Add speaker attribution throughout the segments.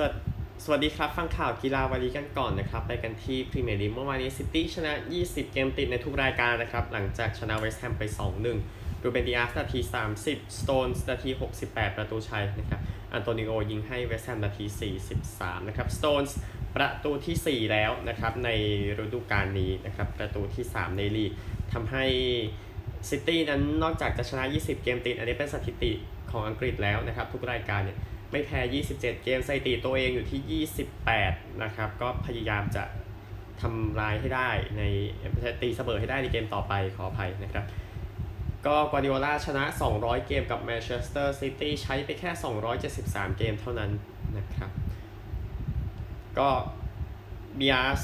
Speaker 1: สวัสสวัสดีครับ ฟังข่าวกีฬาวันนี้กันก่อนนะครับ ไปกันที่พรีเมียร์ลีกเมื่อวานนี้ซิตี้ชนะ 20 เกมติดในทุกรายการนะครับ หลังจากชนะเวสต์แฮมไป 2-1 ดูเบนดิอาสนาที 30 สโตนส์นาที 68 ประตูชัยนะครับอันโตนิโอยิงให้เวสต์แฮมนาที 43 นะครับสโตนส์ประตูทีสี่4 แล้วนะครับ ในฤดูกาลนี้นะครับ ประตูที่ 3 ในลีกทำให้ซิตี้นั้นนอกจากจะชนะ 20 เกมติด อันนี้เป็นสถิติของอังกฤษแล้วนะครับ ทุกรายการเนี่ย ไม่แพ้ 27 เกมสถิติตัวเองอยู่ที่ 28 นะครับ ก็พยายามจะทำลายให้ได้ในตีเสมอให้ได้ในเกมต่อไปขออภัยนะครับ ก็กวาร์ดิโอลาชนะ 200 เกมกับแมนเชสเตอร์ซิตี้ใช้ไปแค่ 273 เกมเท่านั้นนะครับ ก็เบียส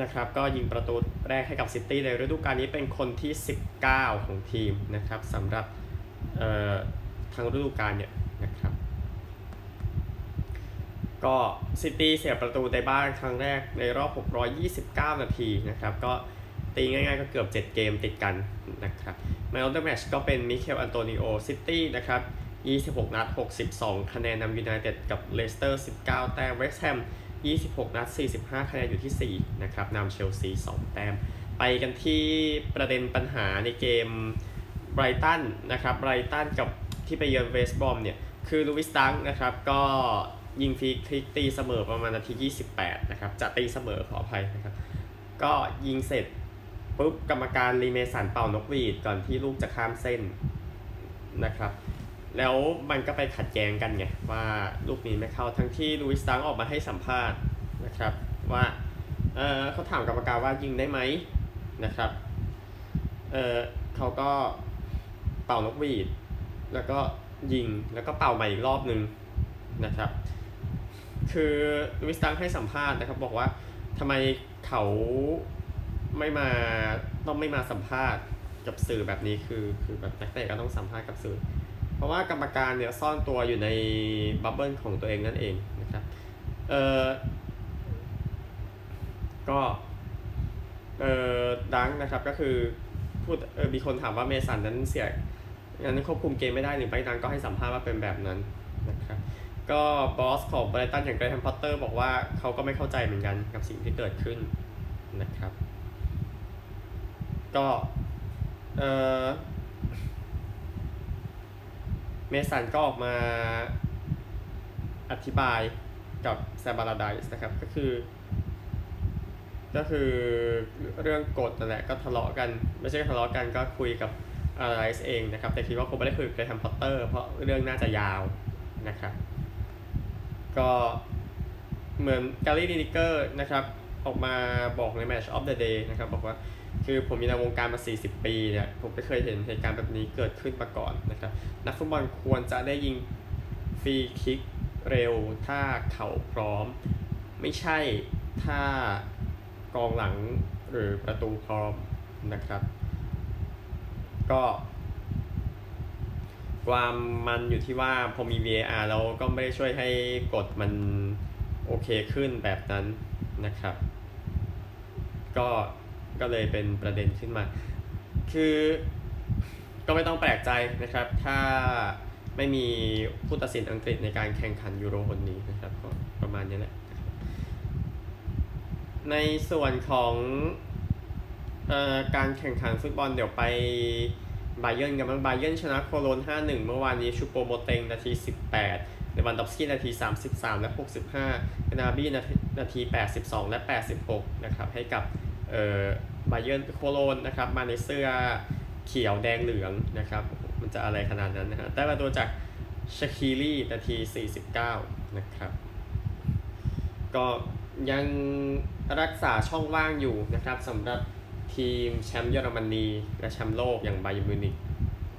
Speaker 1: นะครับก็ยิงประตูแรกให้กับซิตี้ในฤดูกาลนี้เป็นคนที่ 19 ของทีมนะครับสำหรับเอ่อทางฤดูกาลเนี่ยนะครับ ก็ซิตี้เสียประตูในบ้านครั้งแรกในรอบ 629 นาทีนะครับ ก็ตีง่ายๆก็เกือบ 7 เกมติดกันนะครับแม n เ f อร์แมชก็เป็นมิเคลอันโตนิโอซิตี้นะครับ 26 นัด 62 คะแนนนำยูไนเต็ดกับเลสเตอร์ 19 แต้มเวสต์แฮม 26 นัด 45 คะแนนอยู่ที่ 4 นะครับนำเชลซี 2 แต้ม ไปกันที่ประเด็นปัญหาในเกมไบรตันนะครับไบรตันกับที่ไปเยือนเวสต์บอมเนี่ย คือลูวิสตังนะครับก็ ยิงฟรีคลิกตีเสมอประมาณนาที 28 นะครับ จะตีเสมอขออภัยนะครับ ก็ยิงเสร็จปุ๊บกรรมการรีเมสันเป่านกหวีดก่อนที่ลูกจะข้ามเส้นนะครับ แล้วมันก็ไปขัดแย้งกันไงว่าลูกนี้ไม่เข้าทั้งที่ลูวิสตังออกมาให้สัมภาษณ์นะครับว่าเออเขาถามกรรมการว่ายิงได้ไหมนะครับเออเขาก็เป่านกหวีด แล้วก็ยิงแล้วก็เป่าใหม่อีกรอบหนึ่งนะครับ คือลูวิสตังให้สัมภาษณ์นะครับ บอกว่าทำไมเขาไม่มาต้องไม่มาสัมภาษณ์กับสื่อแบบนี้คือคือแบบนักเตะก็ต้องสัมภาษณ์กับสื่อ เพราะว่ากรรมการเนี่ยซ่อนตัวอยู่ในบับเบิลของตัวเองนั่นเองนะครับเออก็เออดังนะครับก็คือพูดเออมีคนถามว่าเมสันนั้นเสียงั้นควบคุมเกมไม่ได้หรือไปดังก็ให้สัมภาษณ์ว่าเป็นแบบนั้นนะครับ ก็บอสของไบรตันอย่างเกรแฮมพอตเตอร์บอกว่าเขาก็ไม่เข้าใจเหมือนกันกับสิ่งที่เกิดขึ้นนะครับ ก็เออเมสันก็ออกมาอธิบายกับแซมบาราไดส์นะครับ ก็คือ ก็คือเรื่องกฎนั่นแหละก็ทะเลาะกัน ไม่ใช่ทะเลาะกันก็คุยกับอะไรเองนะครับ แต่คิดว่าคงไม่ได้คุยกับเกรแฮมพอตเตอร์เพราะเรื่องน่าจะยาวนะครับ ก็เหมือนกาลี่ดินิเกอร์นะครับออกมาบอกใน Match of the Day นะครับบอกว่าคือผมมีในวงการมา 40 ปีเนี่ยผมไม่เคยเห็นเหตุการณ์แบบนี้เกิดขึ้นมาก่อนนะครับนักฟุตบอลควรจะได้ยิงฟรีคิกเร็วถ้าเขาพร้อม ไม่ใช่ถ้ากองหลังหรือประตูพร้อมนะครับ ก็ ความมันอยู่ที่ว่าพอมี VAR แล้วก็ไม่ได้ช่วยให้กฎมันโอเคขึ้นแบบนั้นนะครับ ก็ก็เลยเป็นประเด็นขึ้นมา คือก็ไม่ต้องแปลกใจนะครับ ถ้าไม่มีผู้ตัดสินอังกฤษในการแข่งขันยูโรคนนี้นะครับก็ประมาณนี้แหละในส่วนของเอ่อการแข่งขันฟุตบอลเดี๋ยวไป บาเยิร์นกันบ้างบาเยิร์นชนะโคโลน 5-1 เมื่อวานนี้ชูโปโมเตงนาที 18เลวันดอฟสกี้นาที 33 และ 65นาบีนาทีนาที 82 และ 86 นะครับ ให้กับเอ่อบาเยิร์นโคโลนนะครับ มาในเสื้อเขียวแดงเหลืองนะครับ มันจะอะไรขนาดนั้นนะฮะได้ประตูจากชาคีรีนาที 49 นะครับ ก็ยังรักษาช่องว่างอยู่นะครับสำหรับ ทีมแชมป์เยอรมนีและแชมป์โลกอย่างไบเยร์มิวนิก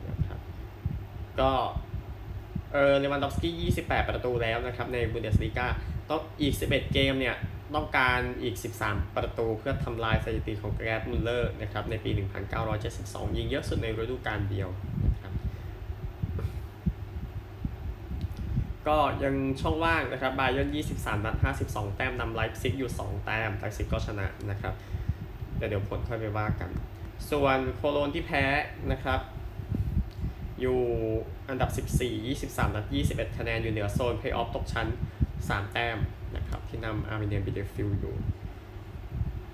Speaker 1: นะครับก็เออเลวันดอฟสกี้28 ประตูแล้วนะครับในบูเดสลีกาต้องอีก 11 เกมเนี่ยต้องการอีก 13 ประตูเพื่อทำลายสถิติของแกรดมุลเลอร์นะครับในปี 1972 ยิงเยอะสุดในฤดูกาลเดียวนะครับก็ยังช่องว่างนะครับบาเยิร์น23 นัด 52 แต้มนำไลฟ์ซิกอยู่ 2 แต้มไลฟ์ซิกก็ชนะนะครับ แต่เดี๋ยวผลค่อยไปว่ากัน ส่วนโคโลนที่แพ้นะครับ อยู่อันดับ 14 23 นัด 21 คะแนน อยู่เหนือโซนเพย์ออฟตกชั้น 3 แต้มนะครับ ที่นำอาร์เมเนียบิเดฟิลอยู่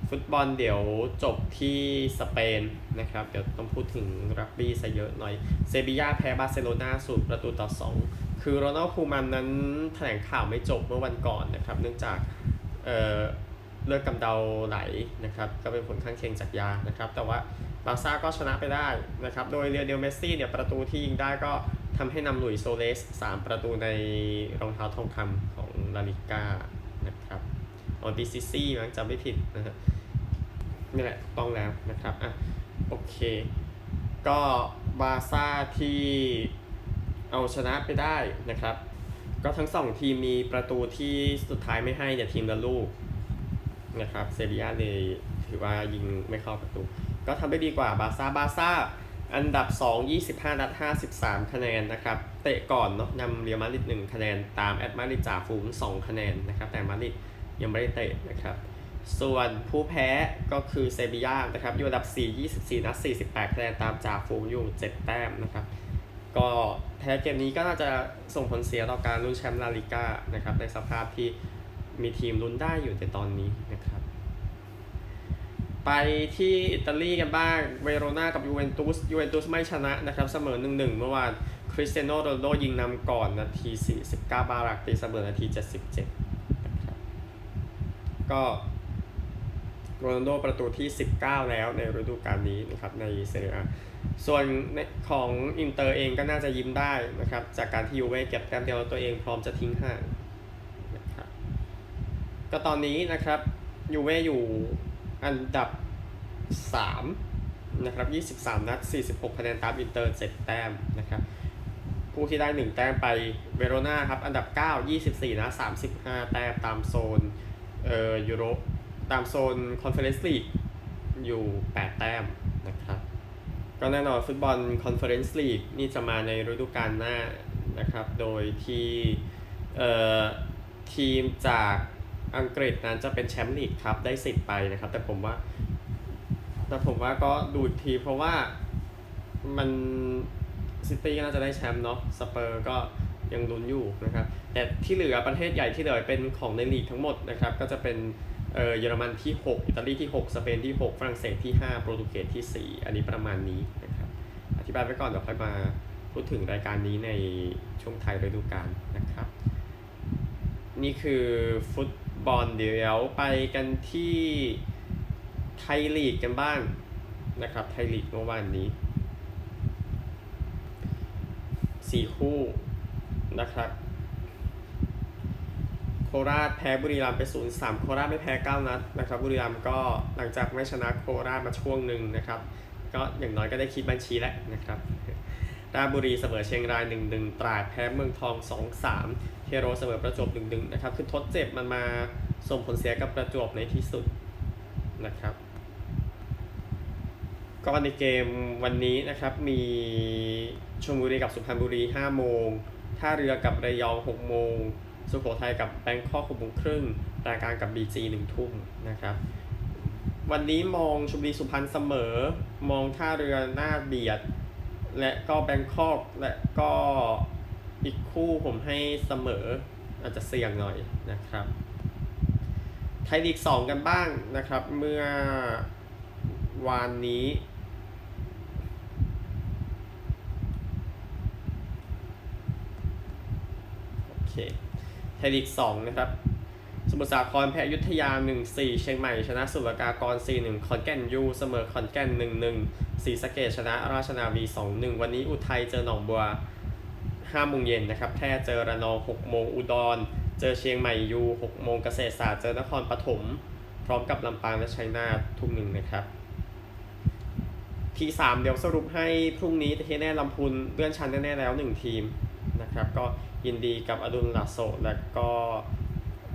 Speaker 1: ฟุตบอลเดี๋ยวจบที่สเปนนะครับ เดี๋ยวต้องพูดถึงรักบี้ซะเยอะหน่อย เซบียาแพ้บาร์เซโลนาสูตรประตูต่อ 2 คือโรนัลคูมันนั้นแถลงข่าวไม่จบเมื่อวันก่อนนะครับ เนื่องจากเอ่อ เลือดกำเดาไหลนะครับก็เป็นผลข้างเคียงจากยานะครับ แต่ว่าบาร์ซ่าก็ชนะไปได้นะครับ โดยเรียเดลเมสซี่เนี่ยประตูที่ยิงได้ก็ทำให้นำหลุยโซเลส 3 ประตูในรองเท้าทองคำของลาลิก้านะครับออนดีซิซี่มั้งจำไม่ผิดนะฮะนี่แหละต้องแล้วนะครับอะโอเค ก็บาร์ซ่าที่เอาชนะไปได้นะครับ ก็ทั้งสองทีมมีประตูที่สุดท้ายไม่ให้เนี่ยทีมละลูก นะครับเซบียาเลยถือว่ายิงไม่เข้าประตู ก็ทำได้ดีกว่าบาซ่าบาซ่าอันดับ 2 25 นัด 53 คะแนนนะครับ เตะก่อนเนาะนำเรียมาริด1คะแนน ตามแอตมาริดจ่าฝูง2คะแนนนะครับ แต่มาริดยังไม่ได้เตะนะครับ ส่วนผู้แพ้ก็คือเซบียานะครับ อยู่อันดับ 4 24 นัด 48 คะแนน ตามจ่าฝูงอยู่ 7 แต้มนะครับ ก็แพ้เกมนี้ก็น่าจะส่งผลเสียต่อการลุ้นแชมป์ลาลิก้านะครับ ในสภาพที่ มีทีมลุ้นได้อยู่ในตอนนี้นะครับ ไปที่อิตาลีกันบ้าง เวโรนากับยูเวนตุส ยูเวนตุสไม่ชนะนะครับ เสมอ 1-1 เมื่อวาน คริสเตียโนโรนโดยิงนำก่อนนาที 49 บารักตีเสมอนาที 77นะครับก็โรนัลโดประตูที่ 19 แล้วในฤดูกาลนี้นะครับในเซเรียส่วนของอินเตอร์เองก็น่าจะยิ้มได้นะครับจากการที่ยูเว่เก็บแต้มเดียวตัวเองพร้อมจะทิ้งห่าง ก็ตอนนี้นะครับยูเว่อยู่อันดับ 3 นะครับ 23 นัด 46 คะแนนตามอินเตอร์ 7 แต้มนะครับผู้ที่ได้ 1 แต้มไปเวโรนาครับ อันดับ 9 24 นะ 35 แต้มตามโซนเอ่อยูโรตามโซนคอนเฟอเรนซ์ลีกอยู่ 8 แต้มนะครับ ก็แน่นอนฟุตบอลคอนเฟอเรนซ์ลีกนี่จะมาในฤดูกาลหน้านะครับ โดยที่เอ่อทีมจาก อังกฤษนั้นจะเป็นแชมป์ลีกครับได้สิทธิ์ไปนะครับ แต่ผมว่า แต่ผมว่าก็ดูทีเพราะว่ามันซิตี้ก็น่าจะได้แชมป์เนาะสเปอร์ก็ยังลุ้นอยู่นะครับ แต่ที่เหลือประเทศใหญ่ที่เหลือเป็นของในลีกทั้งหมดนะครับ ก็จะเป็นเออเยอรมันที่ 6 อิตาลีที่ 6 สเปนที่ 6 ฝรั่งเศสที่ 5 โปรตุเกสที่ 4 อันนี้ประมาณนี้นะครับ อธิบายไปก่อนเดี๋ยวค่อยมาพูดถึงรายการนี้ในช่วงไทยฤดูกาลนะครับ นี่คือฟุต บอลเดี๋ยวไปกันที่ไทยลีกกันบ้างนะครับ ไทยลีกเมื่อวานนี้สี่คู่นะครับ โคราชแพ้บุรีรัมย์ไป0-3โคราชไม่แพ้9นัดนะครับ บุรีรัมย์ก็หลังจากไม่ชนะโคราชมาช่วงหนึ่งนะครับ ก็อย่างน้อยก็ได้คิดบัญชีแล้วนะครับราชบุรีเสมอเชียงราย1-1ตราดแพ้เมืองทอง2-3 เทโรเสมอประจวบ1-1นะครับ คือทดเจ็บมันมาส่งผลเสียกับประจวบในที่สุดนะครับ ก็ในเกมวันนี้นะครับมีชลบุรีกับสุพรรณบุรี 5 โมง ท่าเรือกับระยอง 6 โมง สุโขทัยกับแบงคอก6โมงครึ่งรายการกับ BG 1 ทุ่มนะครับ วันนี้มองชลบุรีสุพรรณเสมอ มองท่าเรือหน้าเบียด และก็แบงคอกและก็ อีกคู่ผมให้เสมออาจจะเสี่ยงหน่อยนะครับ ไทยลีก 2 กันบ้างนะครับ เมื่อวานนี้ โอเค ไทยลีก 2 นะครับ สมุทรสาครแพ้ยุทธยา 1-4 เชียงใหม่ ชนะสุรากากร 4-1 ขอนแก่นยูเสมอขอนแก่น 1-1ศรีสะเกดชนะราชนาวี 2-1 วันนี้อุทัยเจอหนองบัว 5โมงเย็นนะครับแพร่เจอระนอง6โมงอุดร เจอเชียงใหม่ยู6โมงเกษตรศาสตร์เจอนครปฐมพร้อมกับลำปางและชัยนาททุ่มหนึ่งนะครับทีสามเดี๋ยวสรุปให้พรุ่งนี้แต่ที่แน่ลำพูนเลื่อนชั้นแน่ ๆ แล้ว 1 ทีมนะครับ ก็ยินดีกับอดุลลาโซและก็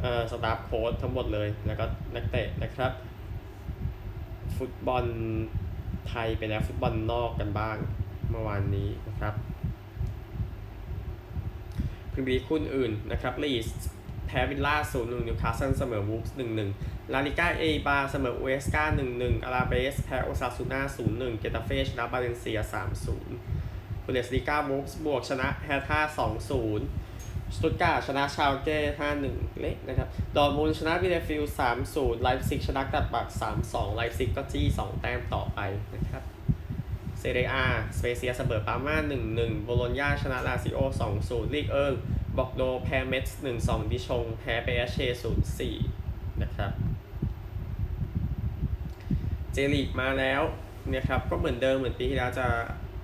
Speaker 1: เอ่อสตาฟโค้ชทั้งหมดเลย แล้วก็นักเตะนะครับ ฟุตบอลไทยไปแล้วฟุตบอลนอกกันบ้างเมื่อวานนี้นะครับ พรีเมียร์ลีกคู่อื่นนะครับลีสแพ้วิลล่า0 1นิวคาสเซิลเสมอวูฟส์1 1ลาลิก้าเอบาเสมอเวสกา1 1อาราเบสแพ้โอซาซูน่า0 1เกตาเฟชนะบาเลนเซีย3 0บุเดสลิก้าวูฟส์บวกชนะแฮท่า2 0สตุตการ์ชนะชาวเก้5-1เละนะครับ ดอร์มุนด์ชนะบิเลฟิลด์3-0ไลฟ์ซิกชนะกัดบัก3-2ไลฟ์ซิกก็จี้2แต้มต่อไปนะครับ เซเรียอาสเปเซียเสมอปาม่า1-1 โบโลญญาชนะลาซิโอ 2-0 ลีกเอิงบอกโดแพ้เมทส์1-2 ดิชง แพ้เปเอเช0-4 นะครับ เจลีกมาแล้วนะครับ ก็เหมือนเดิมเหมือนปีที่แล้วจะ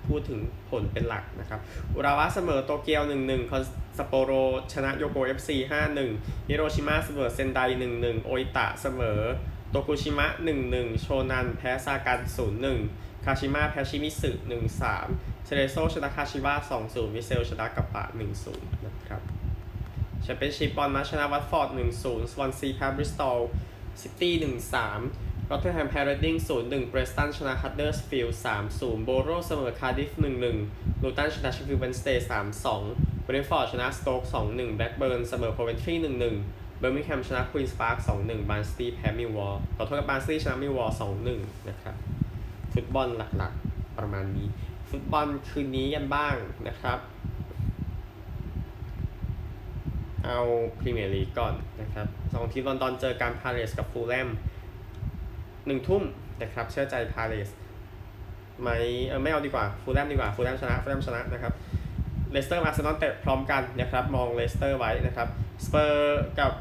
Speaker 1: พูดถึงผลเป็นหลักนะครับ อุราวะเสมอโตเกียว 1-1 คอนซัปโปโร ชนะโยโก FC 5-1 ฮิโรชิมาเสมอเซนได 1-1 โออิตะเสมอโตกุชิมะ 1-1 โชนัน แพ้ซากัน 0-1 คาชิมะแพชิมิสึ1-3เซเรโซชนะคาชิวะ2-0วิเซลชนะกัปปะ1-0นะครับแชมเปี้ยนชิพบอลมาชนะวัตฟอร์ด1-0สวอนซีแพ้บริสตอลซิตี้1-3รอตเทอร์แฮมแพ้เรดดิ้ง0-1เบรสตันชนะฮัตเดอร์สฟิลด์3-0โบโรเสมอคาร์ดิฟ1-1ลูตันชนะเชฟฟิลด์เวนสเตย์3-2เบรนฟอร์ดชนะสโต๊ก2-1แบล็กเบิร์นเสมอโคเวนทรี1-1เบอร์มิงแฮมชนะควีนส์พาร์ค2-1บาร์นสตีแพ้มิวอลขอโทษกับบาร์นสตีชนะมิลวอล2-1นะครับ ฟุตบอลหลักๆ ประมาณนี้ ฟุตบอลคืนนี้กันบ้างนะครับ เอาพรีเมียร์ลีกก่อนนะครับสองทีมลอนดอนเจอกันพาเลสกับฟูลแลมหนึ่งทุ่มนะครับ เชื่อใจพาเลสไหมเออไม่เอาดีกว่าฟูลแลมดีกว่าฟูลแลมชนะฟูลแลมชนะนะครับเลสเตอร์อาร์เซนอลเตะพร้อมกันนะครับมองเลสเตอร์ไว้นะครับสเปอร์กับ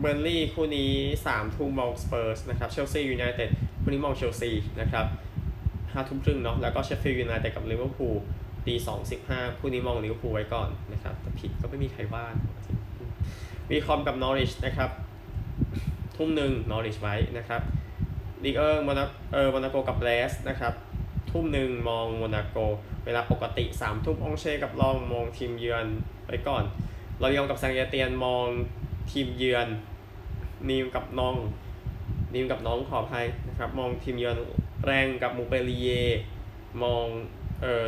Speaker 1: เบอร์ลี่คู่นี้3ทุ่มมองสเปอร์สนะครับเชลซียูไนเต็ดคู่นี้มองเชลซีนะครับ ห้าทุ่มครึ่งเนาะแล้วก็เชฟฟิลด์ยูไนเต็ดกับลิเวอร์พูลตีสองสิบห้าคู่นี้มองลิเวอร์พูลไว้ก่อนนะครับแต่ผิดก็ไม่มีใครว่าวีคอมกับนอริชนะครับทุ่มหนึ่งนอริชไว้นะครับลีกเอิร์โมนาเออโมนาโกกับเลสนะครับทุ่มหนึ่งมองโมนาโก เวลาปกติ3ามทุ่มองเช่กับลองมองทีมเยือนไว้ก่อนลอยองกับแซงเยเตียนมองทีมเยือนนิวกับน้องนิวกับน้องขออภัยนะครับ มองทีมเยือน แรงกับมูเปรีเยมองเออ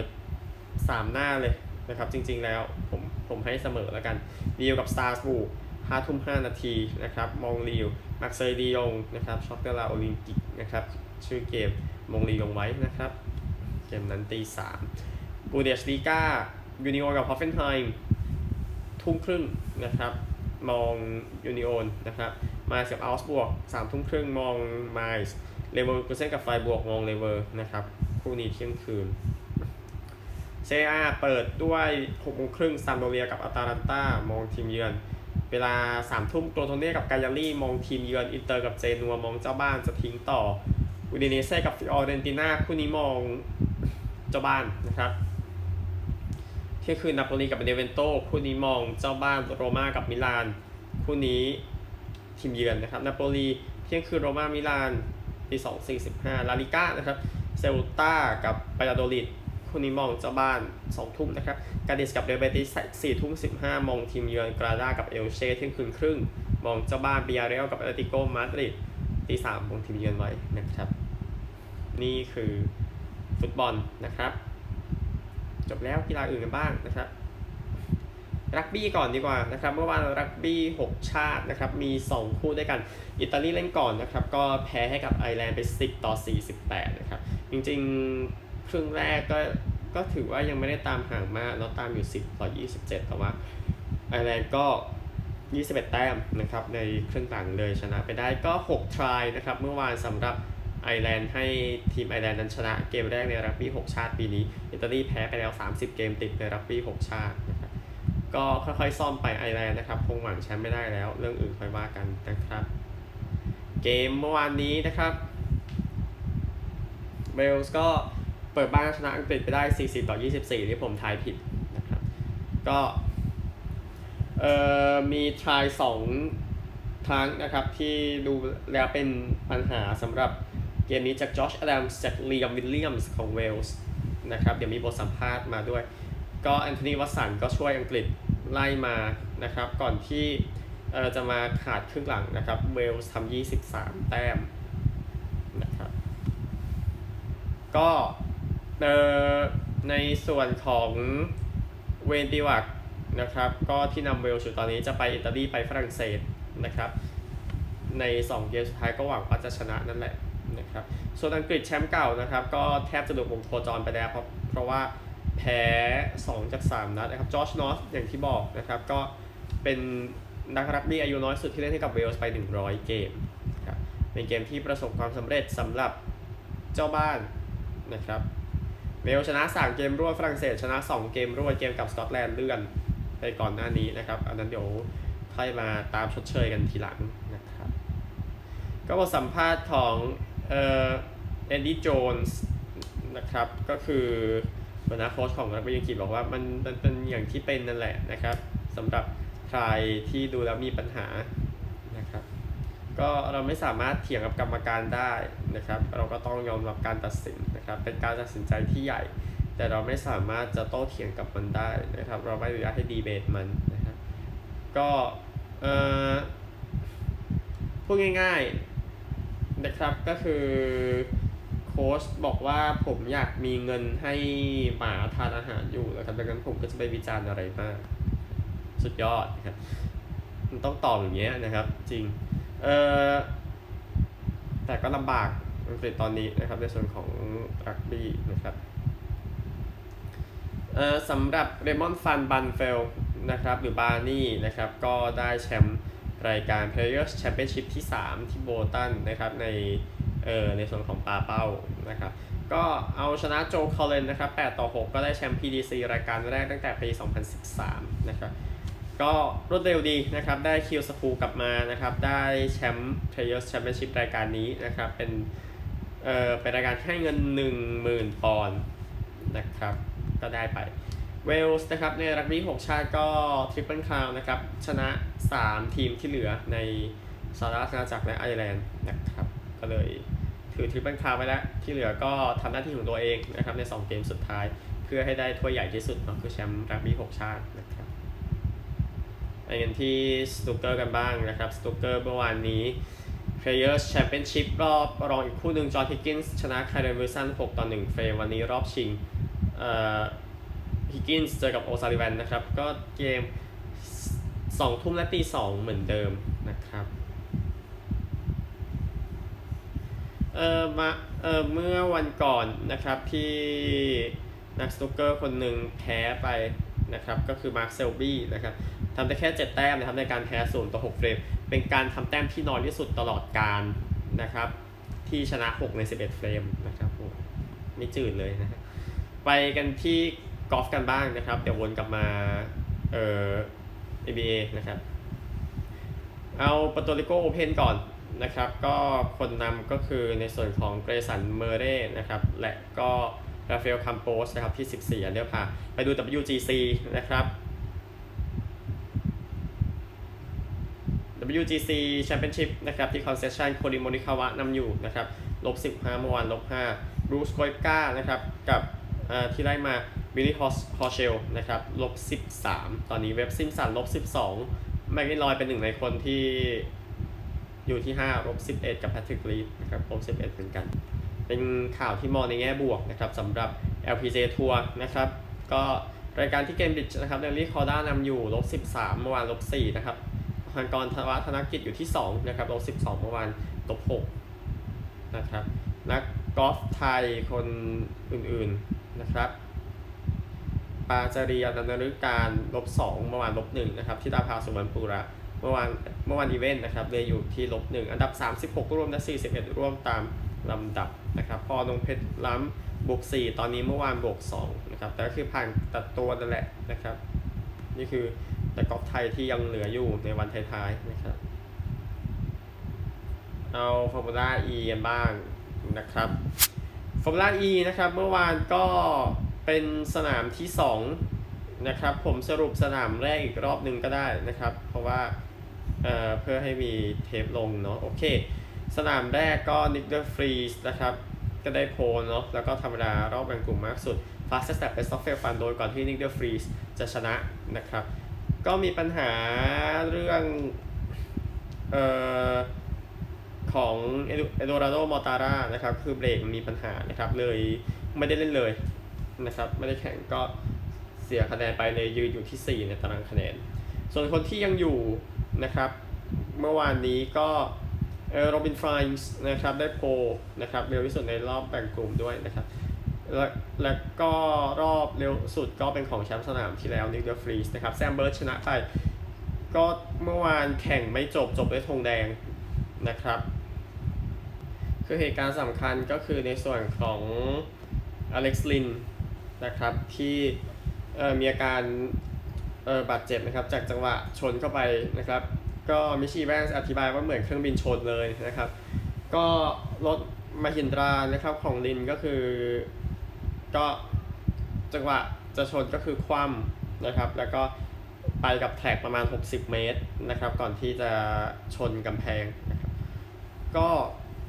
Speaker 1: สามหน้าเลยนะครับ จริงๆแล้วผมผมให้เสมอแล้วกันลีวกับสตาร์สบูห้าทุ่มห้านาทีนะครับมองลีวมักเซยดียงนะครับช็อกเกอร์ลาโอลิมปิกนะครับชื่อเกมมองลียงไว้นะครับ เกมนั้นตีสามบูเดสลีกายูนิโอกับฮอฟเฟนไฮม์ทุ่มครึ่งนะครับมองยูนิโอนนะครับมากับอัลส์บวกสามทุ่มครึ่งมองไมส์ เลเวอร์กูเซนกับไฟบวกมองเลเวอร์นะครับคู่นี้เที่ยงคืนเซอาเปิดด้วย6โมงครึ่งซัมโดเรียกับอาตาลันตามองทีมเยือน เวลา3ทุ่มโกลโทเน่กับกายารี่มองทีมเยือนอินเตอร์กับเจนัวมองเจ้าบ้านจะทิ้งต่ออูดิเนเซ่กับฟิออเรนติน่าคู่นี้มองเจ้าบ้านนะครับเที่ยงคืนนาโปลีกับเดเวนโตคู่นี้มองเจ้าบ้านโรม่ากับมิลาน คู่นี้ทีมเยือนนะครับนาโปลีเที่ยงคืนโรม่ามิลาน ปี245 ลาลิก้านะครับ เซลตากับปายาโดลิดคู่นี้มองเจ้าบ้าน 2 ทุ่มนะครับ กาดิสกับเรเบติส4ทุ่ม 15 มองทีมเยือนกราดากับเอลเช่เที่ยงคืนครึ่ง มองเจ้าบ้านบิอาเรลกับแอติโกมาดริดตีสามมองทีมเยือนไว้นะครับ นี่คือฟุตบอลนะครับ จบแล้วกีฬาอื่นกันบ้างนะครับ รักบี้ก่อนดีกว่านะครับเมื่อวานรักบี้ 6 ชาตินะครับมี 2 คู่ด้วยกัน อิตาลีเล่นก่อนนะครับก็แพ้ให้กับไอร์แลนด์ไป 10 ต่อ 48 นะครับ จริงๆ ครึ่งแรกก็ก็ถือว่ายังไม่ได้ตามห่างมากเราตามอยู่ 10 ต่อ 27 แต่ว่าไอร์แลนด์ก็ 21 แต้มนะครับในครึ่งหลังเลยชนะไปได้ก็ 6 ทรายนะครับเมื่อวานสำหรับไอร์แลนด์ให้ทีมไอร์แลนด์นั้นชนะเกมแรกในรักบี้ 6 ชาติปีนี้ อิตาลีแพ้ไปแล้ว 30 เกมติดในรักบี้ 6 ชาตินะ ก็ค่อยๆซ่อมไปไอแลนด์นะครับ คงหวังแชมป์ไม่ได้แล้ว เรื่องอื่นค่อยว่ากันนะครับ เกมเมื่อวานนี้นะครับเวลส์ก็เปิดบ้านชนะอังกฤษไปได้ 40 ต่อ 24 ที่ผมทายผิดนะครับ ก็เอ่อมีทรายสองครั้งนะครับ ที่ดูแล้วเป็นปัญหาสำหรับเกมนี้จากจอชอดัมส์จากลี a มวิลเลียมส์ของเวลส์นะครับ เดี๋ยวมีบทสัมภาษณ์มาด้วย ก็แอนโทนีวัตสันก็ช่วยอังกฤษไล่มานะครับ ก่อนที่จะมาขาดครึ่งหลังนะครับ เวลส์ทำ23 แต้มนะครับ ก็ในส่วนของเวนติวักนะครับ ก็ที่นำเวลส์อยู่ตอนนี้จะไปอิตาลีไปฝรั่งเศสนะครับ ใน 2 เกมสุดท้ายก็หวังว่าจะชนะนั่นแหละนะครับ ส่วนอังกฤษแชมป์เก่านะครับ ก็แทบจะหลุดวงโคจรไปแล้วเพราะเพราะว่า แพ้ 2 จาก 3 นัดนะครับจอร์จนอสอย่างที่บอกนะครับ ก็เป็นนักรักบี้อายุน้อยสุดที่เล่นให้กับเวลส์ไป 100 เกมครับเป็นเกมที่ประสบความสำเร็จสำหรับเจ้าบ้านนะครับเวลชนะ 3 เกมรวดฝรั่งเศสชนะ 2 เกมรวดเกมกับสกอตแลนด์เลื่อนไปก่อนหน้านี้นะครับ อันนั้นเดี๋ยวค่อยมาตามชดเชยกันทีหลังนะครับ ก็บทสัมภาษณ์ของเอ่อเอ็ดดี้โจนส์นะครับก็คือ หัวหน้าโค้ชของรักบี้อังกฤษบอกว่ามันมันเป็นอย่างที่เป็นนั่นแหละนะครับสำหรับใครที่ดูแล้วมีปัญหานะครับก็เราไม่สามารถเถียงกับกรรมการได้นะครับ เราก็ต้องยอมรับการตัดสินนะครับ เป็นการตัดสินใจที่ใหญ่ แต่เราไม่สามารถจะโต้เถียงกับมันได้นะครับ เราไม่อนุญาตให้ดีเบตมันนะครับก็เอ่อพูดง่าย ๆนะครับก็คือ โค้ชบอกว่าผมอยากมีเงินให้หมาทานอาหารอยู่นะครับดังนั้นผมก็จะไปวิจารณ์อะไรมาก สุดยอดนะครับมันต้องตอบอย่างเงี้ยนะครับ จริง เออแต่ก็ลำบากอังกฤษตอนนี้นะครับ ในส่วนของรักบี้นะครับเออสำหรับเรมอนฟันบันเฟลนะครับ หรือบาร์นี่นะครับ ก็ได้แชมป์รายการ Players Championship ที่ 3 ที่โบตันนะครับใน เออในส่วนของปาเป้านะครับก็เอาชนะโจคอลเลนนะครับ8ต่อ 6 ก็ได้แชมป์ PDC รายการแรกตั้งแต่ปี 2013 นะครับ ก็รวดเร็วดีนะครับ ได้คิวสฟูกลับมานะครับ ได้แชมป์ Players Championship รายการนี้นะครับ เป็น เอ่อ เป็นรายการให้เงิน 10,000 ปอนด์นะครับ ก็ได้ไป เวลส์นะครับ ในรักบี้ 6 ชาติก็ทริปเปิลคราวนะครับ ชนะ 3 ทีมที่เหลือในสหราชอาณาจักรและไอร์แลนด์นะครับ ก็เลยถือทริปเปิลคาไว้แล้ว ที่เหลือก็ทำหน้าที่ของตัวเองนะครับใน 2 เกมสุดท้าย เพื่อให้ได้ถ้วยใหญ่ที่สุดเนาะคือแชมป์รักบี้6ชาตินะครับไปกันที่สตูเกอร์กันบ้างนะครับสตูเกอร์เมื่อวานนี้ Players Championship รอบรองอีกคู่หนึ่งจอร์ h ฮิกกินส์ชนะคาร์เดนวิลสัน6ต่อ1เฟรมวันนี้รอบชิงเอ่อฮิกกินส์เจอกับโอซาลิแวนนะครับ ก็เกม 2 ทุ่มและตี2เหมือนเดิมนะครับ เอ่อมาเอ่อเมื่อวันก่อนนะครับที่นักสตูเกอร์คนหนึ่งแพ้ไปนะครับก็คือมาร์คเซลบี้นะครับทำได้แค่ 7 แต้มนะครับในการแพ้0ต่อ 6 เฟรม เป็นการทำแต้มที่น้อยที่สุดตลอดการนะครับที่ชนะ 6 ใน 11 เฟรมนะครับโอ้ไม่จืดเลยนะครับไปกันที่กอล์ฟกันบ้างนะครับ เดี๋ยววนกลับมาเอ่อ ABA นะครับ เอาปโตริโกโอเพนก่อน นะครับ ก็คนนำก็คือในส่วนของเกรสันเมเร่นะครับ และก็ราฟาเอลคัมโปสนะครับที่ 14อันเดอร์พาไปดู WGC นะครับ WGC Championship นะครับที่ Concession โคดิโมนิคาวะนำอยู่นะครับลบ15เมื่อวานลบ5บรูซโคยก้านะครับกับที่ได้มาบิลลี่ฮอเชลนะครับลบ13 ตอนนี้เว็บซิมสันลบ12แม็กนิลอยเป็นหนึ่งในคนที่ อยู่ที่5ลบ11 กับแพทริกลีดนะครับลบ11 เหมือนกัน เป็นข่าวที่มองในแง่บวกนะครับสำหรับ LPG ทัวร์นะครับ ก็รายการที่เกมบริดจ์นะครับเดลี่คอร์ด้านำอยู่ลบ13 เมื่อวานลบ4นะครับพันกรธวัฒนกิจอยู่ที่2นะครับลบ12 เมื่อวานลบ6นะครับนักกอล์ฟไทยคนอื่นๆนะครับปาจารีอนันตฤการลบ2เมื่อวานลบ1นะครับที่ดาภาสุวรรณปูระ เมื่อวานเมื่อวานอีเวนต์นะครับเลยอยู่ที่ลบ1อันดับ 36 ร่วมและ 41 ร่วมตามลำดับนะครับ พอนงเพชรล้ำบวก4ตอนนี้เมื่อวานบวก2นะครับ แต่ก็คือผ่านตัดตัวนั่นแหละนะครับ นี่คือแต่กอล์ฟไทยที่ยังเหลืออยู่ในวันท้ายๆนะครับ เอาฟอร์มูล่า E กันบ้างนะครับฟอร์มูล่า E นะครับ เมื่อวานก็เป็นสนามที่ 2 นะครับ ผมสรุปสนามแรกอีกรอบหนึ่งก็ได้นะครับ เพราะว่า เอ่อเพื่อให้มีเทปลงเนาะโอเค สนามแรกก็นิกเดอร์ฟรีสนะครับก็ได้โพลเนาะแล้วก็ธรรมดารอบแบ่งกลุ่มมากสุด fastest step best of fail fun โดยก่อนที่นิกเดอร์ฟรีสจะชนะนะครับ ก็มีปัญหาเรื่องเอ่อของเอโดราโดมอตาร่านะครับคือเบรกมันมีปัญหานะครับเลยไม่ได้เล่นเลยนะครับไม่ได้แข่งก็เสียคะแนนไปเลยยืนอยู่ที่ 4 ในตารางคะแนน ส่วนคนที่ยังอยู่ นะครับ เมื่อวานนี้ก็เออโรบินฟรายส์นะครับได้โพลนะครับเร็วที่สุดในรอบแบ่งกลุ่มด้วยนะครับ และแล้วก็รอบเร็วสุดก็เป็นของแชมป์สนามที่แล้วนิกเดอร์ฟรีสนะครับแซมเบิร์ชนะไปก็เมื่อวานแข่งไม่จบจบด้วยธงแดงนะครับ คือเหตุการณ์สำคัญก็คือในส่วนของอเล็กซ์ลินนะครับที่เออมีอาการ เออบาดเจ็บนะครับจากจังหวะชนเข้าไปนะครับ ก็มิชีแวนอธิบายว่าเหมือนเครื่องบินชนเลยนะครับ ก็รถมาฮินดรานะครับของลินก็คือ ก็จังหวะจะชนก็คือคว่ำนะครับ แล้วก็ไปกับแท็กประมาณ 60 เมตรนะครับ ก่อนที่จะชนกำแพงนะครับก็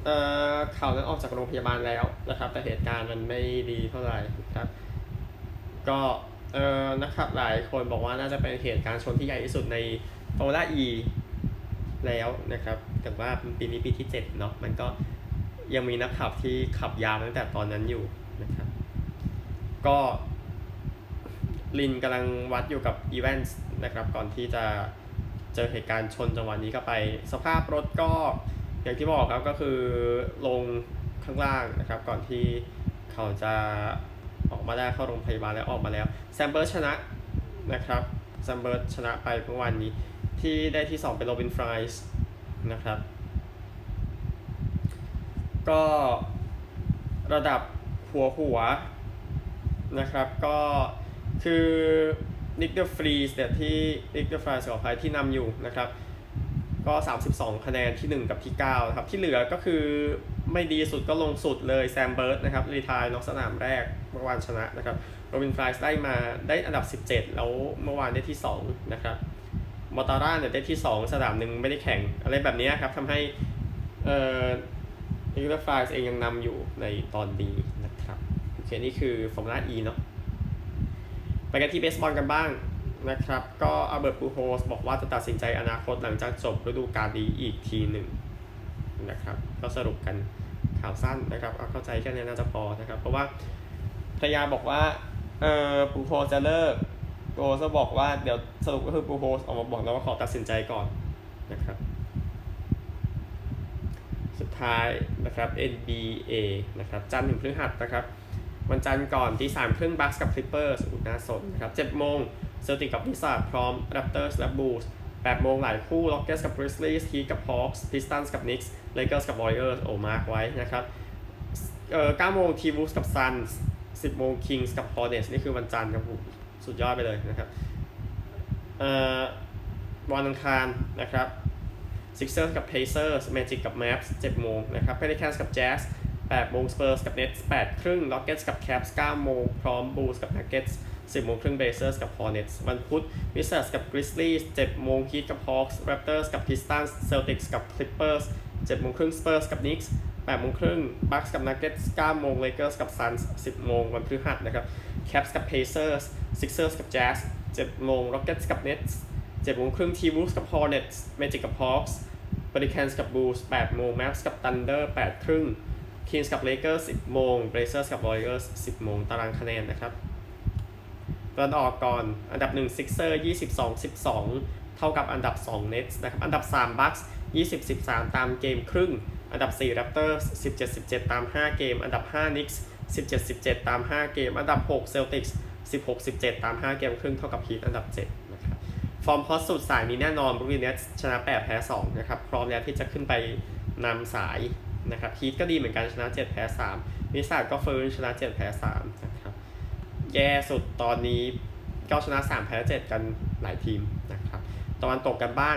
Speaker 1: เอ่อเขานั้นออกจากโรงพยาบาลแล้วนะครับ แต่เหตุการณ์มันไม่ดีเท่าไหร่ครับ ก็ เอ่อนะครับหลายคนบอกว่าน่าจะเป็นเหตุการณ์ชนที่ใหญ่ที่สุดในโฟล่าอีแล้วนะครับ แต่ว่าปีนี้ปีที่7เนาะมันก็ยังมีนักขับที่ขับยาวตั้งแต่ตอนนั้นอยู่นะครับ ก็ลินกำลังวัดอยู่กับอีเวนต์นะครับก่อนที่จะเจอเหตุการณ์ชนจังหวะนี้เข้าไป สภาพรถก็อย่างที่บอกครับก็คือลงข้างล่างนะครับ ก่อนที่เขาจะ ออกมาได้เข้าโรงพยาบาลแล้วออกมาแล้วแซมเบิร์ชนะนะครับแซมเบิร์ชนะไปเมื่อวานนี้ ที่ได้ที่ 2 เป็นโรบินฟรายส์นะครับ ก็ระดับหัวหัวนะครับก็คือนิกเดอร์ฟรีสเนี่ยที่นิกเดอร์ฟรีสขออภัยที่นำอยู่นะครับ ก็ 32 คะแนนที่ 1 กับที่9นะครับ ที่เหลือก็คือ ไม่ดีสุดก็ลงสุดเลยแซมเบิร์ตนะครับรีทายนอกสนามแรกเมื่อวานชนะนะครับโรบินฟรายส์ได้มาได้อันดับ 17 แล้วเมื่อวานได้ที่ 2 นะครับมอตาร่าเนี่ยได้ที่ 2 สนามหนึ่งไม่ได้แข่ง อะไรแบบนี้ครับทำให้เอ่อนิกเอร์ฟรายส์เองยังนำอยู่ในตอนนี้นะครับโอเคนี่คือฟอร์มูล่า E เนาะไปกันที่เบสบอลกันบ้างนะครับ ก็อัลเบิร์ตปูโฮสบอกว่าจะตัดสินใจอนาคตหลังจากจบฤดูกาลนี้อีกทีหนึ่ง นะครับก็สรุปกันข่าวสั้นนะครับเอาเข้าใจแค่นี้น่าจะพอนะครับ เพราะว่าภรรยาบอกว่าเออปูโฮจะเลิกโฮสก็บอกว่าเดี๋ยวสรุปก็คือปูโฮสออกมาบอกแล้วว่าขอตัดสินใจก่อนนะครับ สุดท้ายนะครับ NBA นะครับจันทร์ถึงพฤหัสนะครับวันจันทร์ก่อนที่3ครึ่งบัคส์กับคลิปเปอร์สอุน่าสนนะครับ7โมงเซลติกกับพิซซ่าพร้อมแรปเตอร์สและบูส8โมงหลายคู่ล็อกเก็ตกับกริซลีสฮีกับฮอคส์พิสตันส์กับนิกส์ เลเกอร์สกับ Warriors โอมาร์กไว้นะครับเอ่อ9โมงทีวูสกับซันสิบโมงคิงส์กับฮอเดสนี่คือวันจันทร์ครับสุดยอดไปเลยนะครับเอ่อวันอังคารนะครับซิกเซอร์กับเพเซอร์สแมจิกกับแมปส์เจ็ดโมงนะครับเพลิแคนส์กับแจ๊สแปดโมงสเปอร์สกับเน็ตส์แปดครึ่งล็อกเก็ตส์กับแคปส์เก้าโมงพร้อมบูสกับแพ็กเก็ตส์สิบโมงครึ่งเบเซอร์สกับฮอร์เน็ตส์วันพุธวิสเซอร์สกับกริสลีย์เจ็ดโมงฮีทกับฮอคส์แรปเตอร์สกับพิสตันส์เซลติกส์กับคลิปเปอร์ส 7จ็ดโมงครึ่งสเปอร์สกับนิกส์แปดโมงครึ่งบัคส์กับนักเก็ตส์เก้าโมงเลเกอร์สกับซันส์สิบโมงวันพฤหัสนะครับแคปส์กับเพเซอร์สซิกเซอร์สกับแจ๊สเจ็ดโมงร็อกเก็ตส์กับเน็ตส์เจ็ดโมงครึ่งทีวูสกับฮอร์เน็ตส์เมจิกกับฮอคส์บริแคนส์กับบูส์แปดโมงแม็กส์กับทันเดอร์แปดครึ่งคินส์กับเลเกอร์สิบโมงเบรเซอร์สกับวรเออร์สสิบโมงตารางคะแนนนะครับตอนออกก่อนอันดับ1 Sixer 22 12 เท่ากับอันดับ2 Nets นะครับ อันดับ3 Bucks 20 13 ตามเกมครึ่ง อันดับ 4 Raptors 17 17 ตาม 5 เกม อันดับ 5 Knicks 17 17 ตาม 5 เกม อันดับ 6 Celtics 16 17 ตาม 5 เกมครึ่งเท่ากับ Heat อันดับ 7 นะครับ ฟอร์มฮอตสุดสายนี้แน่นอน Brooklyn Nets ชนะ 8 แพ้ 2 นะครับ พร้อมแล้วที่จะขึ้นไปนำสายนะครับฮีทก็ดีเหมือนกันชนะ 7 แพ้3วิสซาก็ฟื้นชนะ 7 แพ้ 3 นะครับ แย่สุดตอนนี้ก็ชนะ 3 แพ้ 7 กันหลายทีมนะครับ ตะวันตกกันบ้าง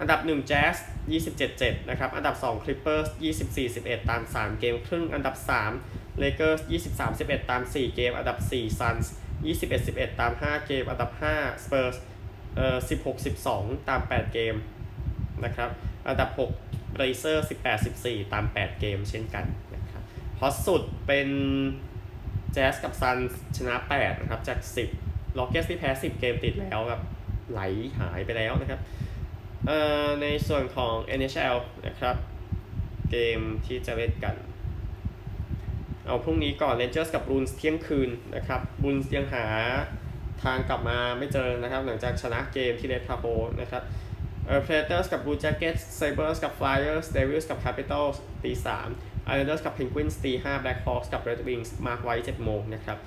Speaker 1: อันดับ 1 Jazz 27 7 นะครับ อันดับ 2 Clippers 24 11 ตาม 3 เกมครึ่ง อันดับ 3 Lakers 23 11 ตาม 4 เกม อันดับ 4 Suns 21 11 ตาม 5 เกม อันดับ 5 Spurs เอ่อ16 12 ตาม 8 เกม นะครับ อันดับ6 r a z e r 18 14 ตาม 8 เกมเช่นกันนะครับฮอตสุดเป็นแจ๊สกับซันชนะ 8 นะครับ จาก 10ล็อกเก็ตที่แพ้ 10 เกมติดแล้วแบบไหลหายไปแล้วนะครับ ในส่วนของ NHL นะครับ เกมที่จะเล่นกัน เอาพรุ่งนี้ก่อน Rangers กับ Bruins เที่ยงคืนนะครับ Bruins ยังหาทางกลับมาไม่เจอนะครับ หลังจากชนะเกมที่ Red Pavo นะครับเอ่อ Predators กับ Blue Jackets Sabres กับ Flyers Devils กับ Capitals ตี3 Islanders กับ Penguins ตี5 Blackhawks กับ Red Wings มาร์คไว้7โมงนะครับ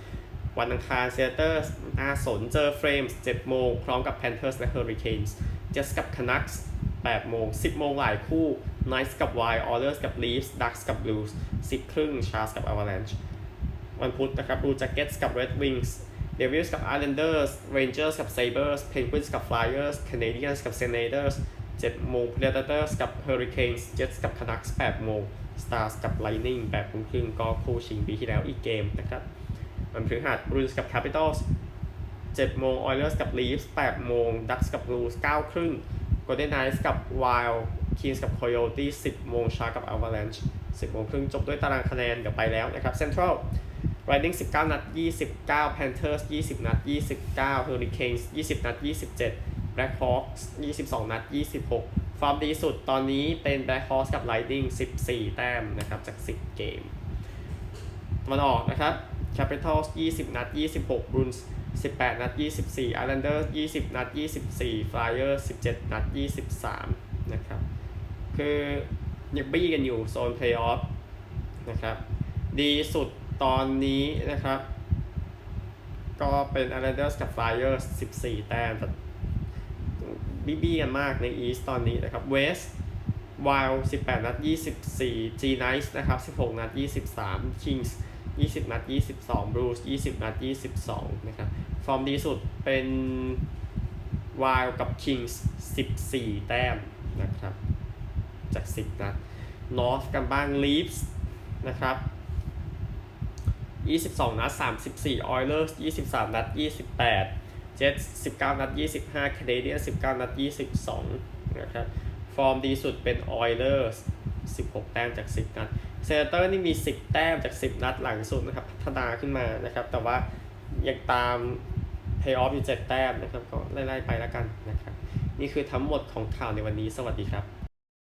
Speaker 1: วันอังคาร Senators อาสนเจอ Flames 7โมงพร้อมกับ Panthers และ Hurricanes เจสกับคนักส์8โมง 10 โมงหลายคู่ไนท์กับไวออเดอร์สกับลีฟส์ดักส์กับบลูส์10 ครึ่งชาร์สกับอเวอร์แลนช์วันพุธนะครับบลูแจ็คเก็ตส์กับเรดวิงส์เดวิสกับไอร์แลนเดอร์สเรนเจอร์สกับเซเบอร์สเพนกวินส์กับฟลายเออร์สแคนาเดียนส์กับเซเนเตอร์ส7โมงเพลเตอร์สกับเฮอริเคนส์เจ็ตส์กับคนักส์8โมงสตาร์สกับไลนิ่ง8โมงครึ่งก็คู่ชิงปีที่แล้วอีกเกมนะครับวันพฤหัสบรูสกับแคปิตอลส 7โมง Oilers กับ Leafs 8โมง Ducks กับ Blues 9ครึ่ง Golden Knights กับ Wild Kings กับ Coyotes 10โมง Sharks กับ Avalanche 10โมงครึ่งจบด้วยตารางคะแนนเดี๋ยวไปแล้วนะครับ Central Lightning 19 นัด 29 Panthers 20 นัด 29 Hurricanes 20 นัด 27 Blackhawks 22 นัด 26 ฟอร์มดีสุดตอนนี้เป็น Blackhawks กับ Lightning 14 แต้มนะครับจาก 10 เกมมันออกนะครับ Capitals 20 นัด 26 Bruins 18 นัด 24 Islanders 20 นัด 24 Flyers 17 นัด 23 นะครับ คือยังบี้กันอยู่โซน Playoff นะครับ ดีสุดตอนนี้นะครับ ก็เป็น Islanders กับ Flyers 14 แต้มแต่บี้บี้กันมากใน East ตอนนี้นะครับ West Wild 18 นัด 24 G Knights นะครับ 16 นัด 23 Kings 20 นัด 22 บรูส20 นัด 22 นะครับ ฟอร์มดีสุดเป็นวายกับคิงส์14 แต้มนะครับ จาก 10 นัด นอร์ทกันบ้างลีฟส์นะครับ 22 นัด 34 ออยเลอร์ส23 นัด 28 เจ็ดสิบเก้านัดยี่สิแคนาเดียสิบเก้านัดยี่สิบสองนะครับ ฟอร์มดีสุดเป็นออยเลอร์สิบหกแต้มจากสิบนัด เซนเตอร์นี่มี 10 แต้มจาก 10 นัดหลังสุดนะครับพัฒนาขึ้นมานะครับ แต่ว่ายังตามเพย์ออฟอยู่ 7 แต้มนะครับ ก็ไล่ๆไปแล้วกันนะครับ นี่คือทั้งหมดของข่าวในวันนี้ สวัสดีครับ